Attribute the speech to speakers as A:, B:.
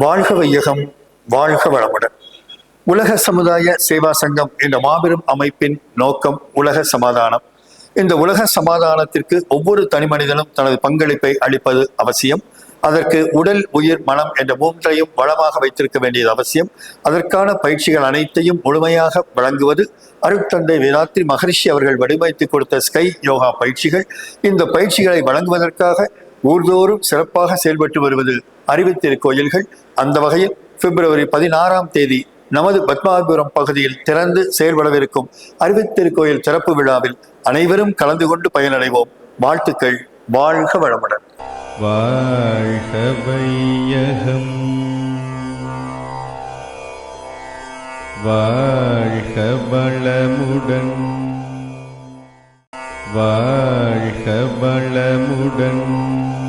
A: வாழ்க வையகம் வாழ்க வளமுடன். உலக சமுதாய சேவா சங்கம் என்ற மாபெரும் அமைப்பின் நோக்கம் உலக சமாதானம். இந்த உலக சமாதானத்திற்கு ஒவ்வொரு தனி மனிதனும் தனது பங்களிப்பை அளிப்பது அவசியம். அதற்கு உடல் உயிர் மனம் என்ற மூன்றையும் வளமாக வைத்திருக்க வேண்டியது அவசியம். அதற்கான பயிற்சிகள் அனைத்தையும் முழுமையாக வழங்குவது. அருட்தந்தை வேதாத்ரி மகரிஷி அவர்கள் வடிவமைத்து கொடுத்த ஸ்கை யோகா பயிற்சிகள். இந்த பயிற்சிகளை வழங்குவதற்காக ஊர்தோறும் சிறப்பாக செயல்பட்டு வருவது அறிவித்திருக்கோயில்கள் அந்த வகையில் பிப்ரவரி பதினாறாம் தேதி நமது பத்மாபுரம் பகுதியில் திறந்து செயல்படவிருக்கும் அறிவித்திருக்கோயில் திறப்பு விழாவில் அனைவரும் கலந்து கொண்டு பயனடைவோம். வாழ்த்துக்கள். வாழ்க வளமுடன்.
B: வாழ்க வையகம். வாழ்க வளமுடன். வாழ்க வளமுடன்.